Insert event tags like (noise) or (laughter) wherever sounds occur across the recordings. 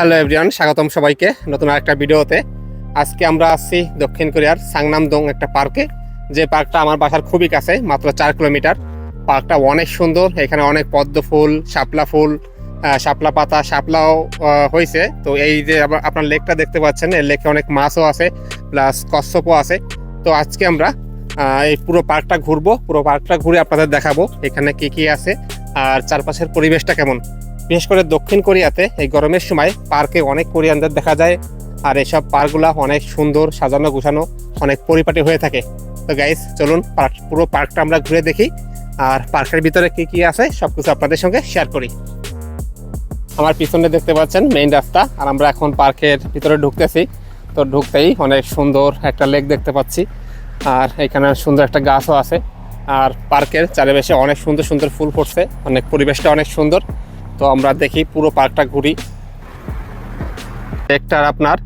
Hello everyone, স্বাগতম সবাইকে নতুন আরেকটা ভিডিওতে। আজকে আমরা আসছি দক্ষিণ কোরিয়ার সাংনামদং একটা পার্কে। যে পার্কটা আমার বাসার খুবই কাছে, মাত্র চার কিলোমিটার। পার্কটা অনেক সুন্দর, এখানে অনেক পদ্ম ফুল, শাপলা ফুল শাপলা পাতা, শাপলাও হয়েছে। তো এই যে আপনার লেকটা দেখতে পাচ্ছেন এই লেকে অনেক মাছও আছে, প্লাস কচ্ছপও আছে। তো আজকে আমরা এই পুরো পার্কটা ঘুরবো, পুরো পার্কটা ঘুরে আপনাদের দেখাবো, এখানে কি কি আছে, আর চারপাশের পরিবেশটা কেমন। বিশেষ করে দক্ষিণ কোরিয়াতে এই গরমের সময় পার্কে অনেক কোরিয়ানদের দেখা যায়, আর এসব পার্কগুলা অনেক সুন্দর সাজানো গুছানো, অনেক পরিপাটি হয়ে থাকে। তো গাইস চলুন পার্ক, পুরো পার্কটা আমরা ঘুরে দেখি, আর পার্কের ভিতরে কি কি আছে সব কিছু আপনাদের সঙ্গে শেয়ার করি। আমার পিছনে দেখতে পাচ্ছেন মেইন রাস্তা, আর আমরা এখন পার্কের ভিতরে ঢুকতেছি। তো ঢুকতেই অনেক সুন্দর একটা লেক দেখতে পাচ্ছি, আর এখানে সুন্দর একটা গাছও আছে। আর পার্কের চারিপাশে অনেক সুন্দর সুন্দর ফুল ফুটছে, অনেক পরিবেশটা অনেক সুন্দর। তো আমরা দেখি পুরো পার্কটা ঘুরি। একটার আপনার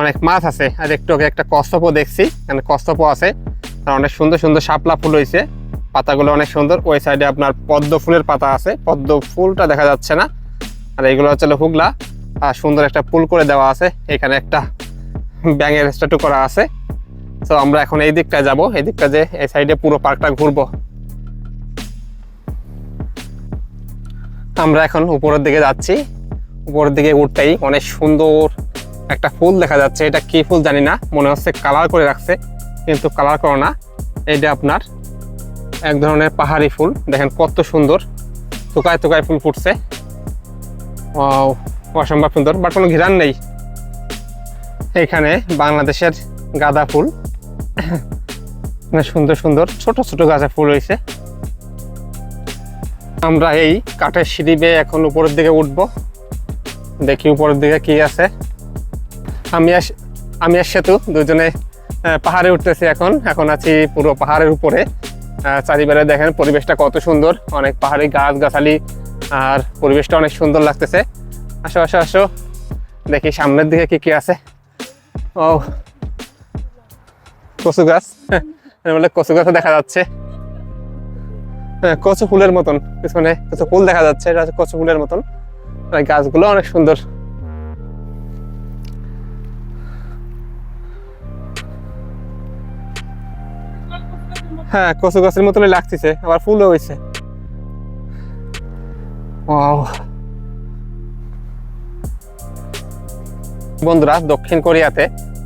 অনেক মাছ আছে, আর একটু একটা কস্তপও দেখছি, এখানে কস্তপও আছে, আর অনেক সুন্দর সুন্দর শাপলা ফুল হয়েছে। পাতাগুলো অনেক সুন্দর, ওই সাইডে আপনার পদ্ম ফুলের পাতা আছে, পদ্ম ফুলটা দেখা যাচ্ছে না, আর এগুলো হচ্ছে হুগলা, আর সুন্দর একটা পুল করে দেওয়া আছে, এখানে একটা ব্যাঙের স্ট্যাটু করা আছে। তো আমরা এখন এই দিকটা যাব, এই দিকটা যে এই সাইডে পুরো পার্কটা ঘুরবো। আমরা এখন উপরের দিকে যাচ্ছি। উপরের দিকে উঠতেই অনেক সুন্দর একটা ফুল দেখা যাচ্ছে। এটা কি ফুল জানি না, মনে হচ্ছে কালার করে রাখছে, কিন্তু কালার করো না। এটা আপনার এক ধরনের পাহাড়ি ফুল। দেখেন কত সুন্দর তোকায় তোকায় ফুল ফুটছে। অসম্ভব সুন্দর, বাট কোনো ঘিরান নেই। এখানে বাংলাদেশের গাঁদা ফুল। (coughs) সুন্দর সুন্দর, ছোট ছোট গাছে ফুল হয়েছে। আমরা এই কাঠের সিঁড়ি বেয়ে এখন উপরের দিকে উঠবো। দেখি উপরের দিকে কি আছে। আমি আর আমি আর সেতু, দুজনে পাহাড়ে উঠতেছি এখন। এখন আছি পুরো পাহাড়ের উপরে। চারিবারে দেখেন পরিবেশটা কত সুন্দর। অনেক পাহাড়ি গাছ গাছালি আর পরিবেশটা অনেক সুন্দর লাগতেছে। আসো আসো আসো। দেখি সামনের দিকে কি কি আছে। ও কচু গাছ। (laughs) বলে কচু গাছও দেখা যাচ্ছে। হ্যাঁ, কচু ফুলের মতন। পিছনে কিছু ফুল দেখা যাচ্ছে এটা হচ্ছে কচু ফুলের মতন। গাছগুলো অনেক সুন্দর। হ্যাঁ কচু গাছের মতনই লাগতেছে আবার ফুলও হয়েছে. বন্ধুরা দক্ষিণ কোরিয়াতে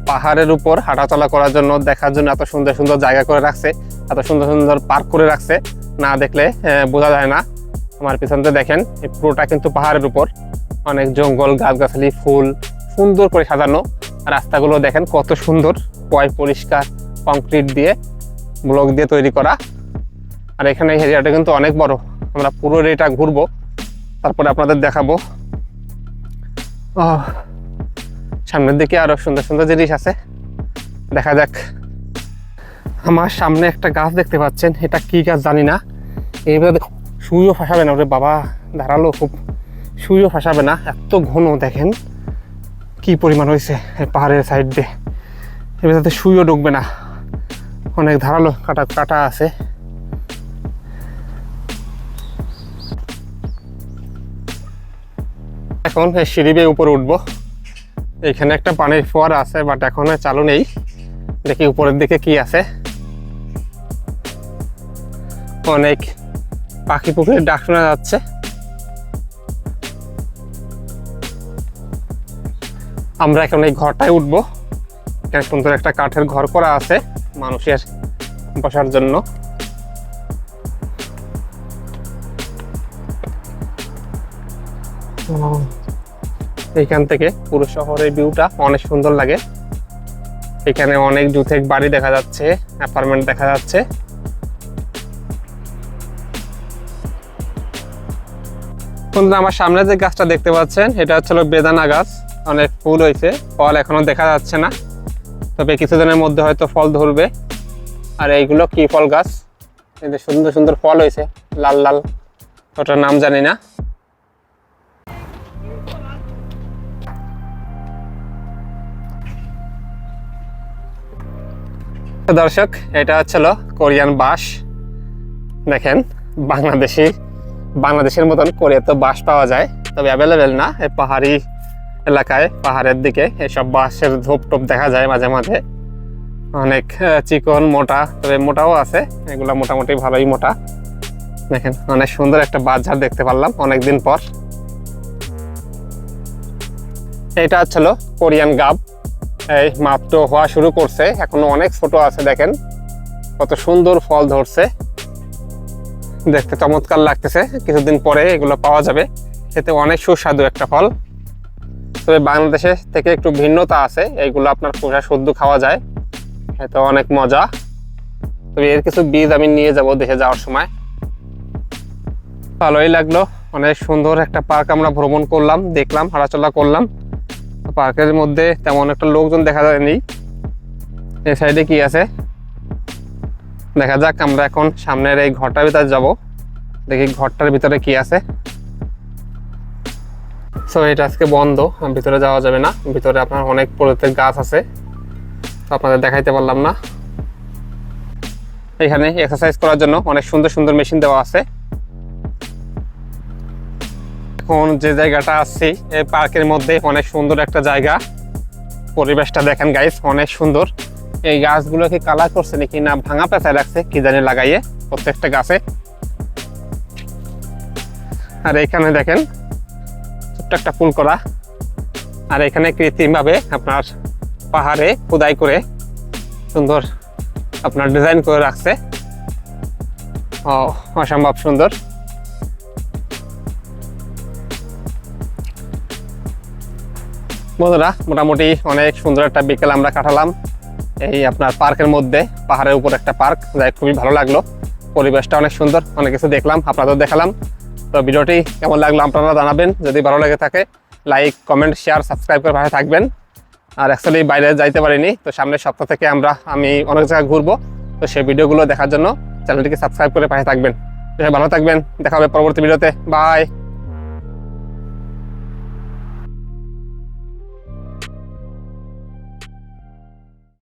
পাহাড়ের উপর হাঁটাচলা করার জন্য দেখার জন্য এত সুন্দর সুন্দর জায়গা করে রাখছে এত সুন্দর সুন্দর পার্ক করে রাখছে। না দেখলে বোঝা যায় না। আমার পিছনতে দেখেন, এই পুরোটা কিন্তু পাহাড়ের উপর। অনেক জঙ্গল, গাছগাছালি, ফুল, সুন্দর করে সাজানো। রাস্তাগুলো দেখেন কত সুন্দর, পয় পরিষ্কার, কংক্রিট দিয়ে, ব্লক দিয়ে তৈরি করা। আর এখানে এরিয়াটা কিন্তু অনেক বড়। আমরা পুরো এটা ঘুরবো, তারপরে আপনাদের দেখাবো। সামনের দিকে আরও সুন্দর সুন্দর জিনিস আছে। দেখা যাক। আমার সামনে একটা গাছ দেখতে পাচ্ছেন, এটা কি গাছ জানি না। এইভাবে সুইও ফাঁসাবে না ওরে বাবা দাঁড়াল খুব। সুইও ফাঁসাবে না, এত ঘন দেখেন, কি পরিমাণ হয়েছে পাহাড়ের সাইড দিয়ে। এবার সুইও ঢুকবে না, অনেক ধারালো কাটা কাটা আছে। এখন সিঁড়ি বেয়ে উপরে উঠবো। এখানে একটা পানির ফোয়ারা আছে বাট এখন চালু নেই। দেখি উপরের দিকে কি আছে। অনেক পাখি পুকুরের ডাক শোনা যাচ্ছে। আমরা এখন এই ঘরটায় উঠবো। এখানে সুন্দর একটা কাঠের ঘর করা আছে মানুষের বসার জন্য। এইখান থেকে পুরো শহরের ভিউটা অনেক সুন্দর লাগে। এখানে অনেক জুথেক বাড়ি দেখা যাচ্ছে, অ্যাপার্টমেন্ট দেখা যাচ্ছে। বন্ধুরা, আমার সামনে যে গাছটা দেখতে পাচ্ছেন, এটা হচ্ছে বেদানা গাছ। অনেক ফুল হয়েছে, ফল এখনও দেখা যাচ্ছে না। তবে কিছুদিনের মধ্যে হয়তো ফল ধরবে। আর এইগুলো কি ফল গাছ? যে সুন্দর সুন্দর ফল হয়েছে, লাল লাল, ওটার নাম জানি না। দর্শক, এটা হচ্ছিল কোরিয়ান বাস দেখেন, বাংলাদেশি বাংলাদেশের মতন কোরিয়াতে বাস পাওয়া যায়, তবে অ্যাভেলেবেল না। এই পাহাড়ি এলাকায়, পাহাড়ের দিকে এসব বাঁশের ধূপ টোপ দেখা যায় মাঝে মাঝে। অনেক চিকন, মোটা, তবে মোটাও আছে। এগুলো মোটামুটি ভালোই মোটা। দেখেন, অনেক সুন্দর একটা বাজার দেখতে পারলাম অনেকদিন পর। এটা হচ্ছিল কোরিয়ান গাব। এই মাত্র হওয়া শুরু করছে, এখনও অনেক ছোট আছে দেখেন। কত সুন্দর ফল ধরছে। দেখতে চমৎকার লাগতেছে। কিছুদিন পরে এগুলো পাওয়া যাবে। খেতে অনেক সুস্বাদু একটা ফল। তবে বাংলাদেশে থেকে একটু ভিন্নতা আছে। এইগুলো আপনার পোষা সদ্য খাওয়া যায়। এতে অনেক মজা। তবে এর কিছু বীজ আমি নিয়ে যাব দেখে যাওয়ার সময়। ভালোই লাগল। অনেক সুন্দর একটা পার্ক আমরা ভ্রমণ করলাম, দেখলাম, হাঁটাচলা করলাম। পার্কের মধ্যে তেমন একটা লোকজন দেখা যায়নি। এই সাইডে কি আছে? দেখা যাক আমরা এখন সামনের এই ঘরটার ভিতরে যাব। দেখি ঘরটার ভিতরে কি আছে। সো এটা আজকে বন্ধ ভিতরে যাওয়া যাবে না। ভিতরে আপনার অনেক প্রজাতির গাছ আছে। আপনাদের দেখাইতে পারলাম না। এখানে এক্সারসাইজ করার জন্য অনেক সুন্দর সুন্দর মেশিন দেওয়া আছে। এখন যে জায়গাটা আসছি এই পার্কের মধ্যে অনেক সুন্দর একটা জায়গা। পরিবেশটা দেখেন গাইস অনেক সুন্দর। এই গাছগুলোকে কালার করছে নাকি না ভাঙা পেঁচায় রাখছে, কি জানি লাগাইয়ে প্রত্যেকটা গাছে। আর এখানে দেখেন, ছোট্ট একটা ফুল করা। আর এখানে কৃত্রিমভাবে আপনার পাহাড়ে খোদাই করে সুন্দর আপনার ডিজাইন করে রাখছে। ও, অসম্ভব সুন্দর। বন্ধুরা, মোটামুটি অনেক সুন্দর একটা বিকেল আমরা কাটালাম। এই আপনার পার্কের মধ্যে, পাহাড়ের উপর একটা পার্ক, যাই খুবই ভালো লাগল। পরিবেশটা অনেক সুন্দর, অনেক কিছু দেখলাম আপনাদের দেখালাম। তো ভিডিওটি কেমন লাগল আপনারা জানাবেন, যদি ভালো লেগে থাকে, লাইক, কমেন্ট, শেয়ার, সাবস্ক্রাইব করে পাশে থাকবেন। আর অ্যাকচুয়ালি বাইরে যাইতে পারিনি, তো সামনের সপ্তাহ থেকে আমরা, আমি অনেক জায়গায় ঘুরবো, তো সেই ভিডিওগুলো দেখার জন্য চ্যানেলটিকে সাবস্ক্রাইব করে পাশে থাকবেন। ভালো থাকবেন, দেখা হবে পরবর্তী ভিডিওতে, বাই।